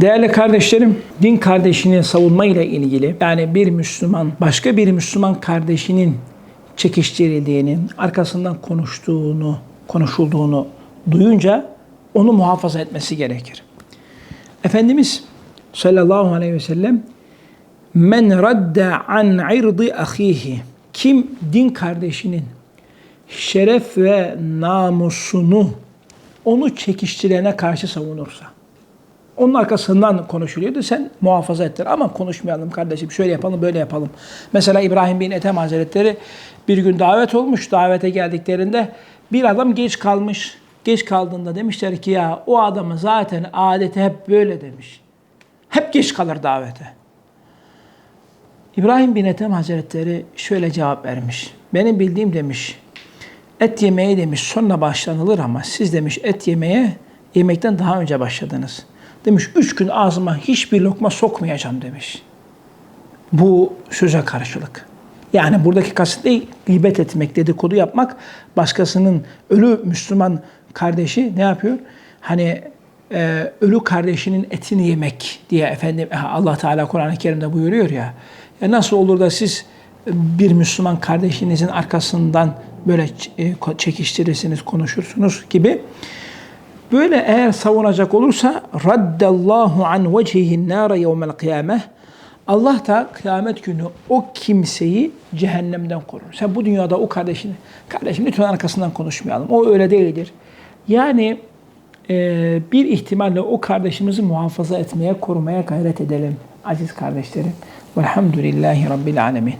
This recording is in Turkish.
Değerli kardeşlerim, din kardeşini savunma ile ilgili yani bir Müslüman başka bir Müslüman kardeşinin çekiştirildiğini, arkasından konuştuğunu, konuşulduğunu duyunca onu muhafaza etmesi gerekir. Efendimiz sallallahu aleyhi ve sellem men radde an irdi ahihi kim din kardeşinin şeref ve namusunu onu çekiştirene karşı savunursa onun arkasından konuşuluyordu. Sen muhafaza ettir. Ama konuşmayalım kardeşim. Şöyle yapalım, böyle yapalım. Mesela İbrahim bin Ethem Hazretleri bir gün davet olmuş. Davete geldiklerinde bir adam geç kalmış. Geç kaldığında demişler ki ya o adamın zaten adeti hep böyle demiş. Hep geç kalır davete. İbrahim bin Ethem Hazretleri şöyle cevap vermiş. Benim bildiğim demiş, et yemeye demiş sonra başlanılır ama siz demiş et yemeye yemekten daha önce başladınız. Demiş üç gün ağzıma hiçbir lokma sokmayacağım demiş. Bu söze karşılık. Yani buradaki kasıt değil, gıybet etmek, dedikodu yapmak. Başkasının ölü Müslüman kardeşi ne yapıyor? Hani e, ölü kardeşinin etini yemek diye efendim Allah Teala Kur'an-ı Kerim'de buyuruyor ya. ya. Nasıl olur da siz bir Müslüman kardeşinizin arkasından böyle e, çekiştirirsiniz, konuşursunuz gibi. Böyle eğer savunacak olursa raddallahu an vecihin nara yevmel kıyameh Allah da kıyamet günü o kimseyi cehennemden korur. Sen bu dünyada o kardeşini, kardeşim lütfen arkasından konuşmayalım. O öyle değildir. Yani e, bir ihtimalle o kardeşimizi muhafaza etmeye, korumaya gayret edelim aziz kardeşlerim. Velhamdülillahi Rabbil Alemin.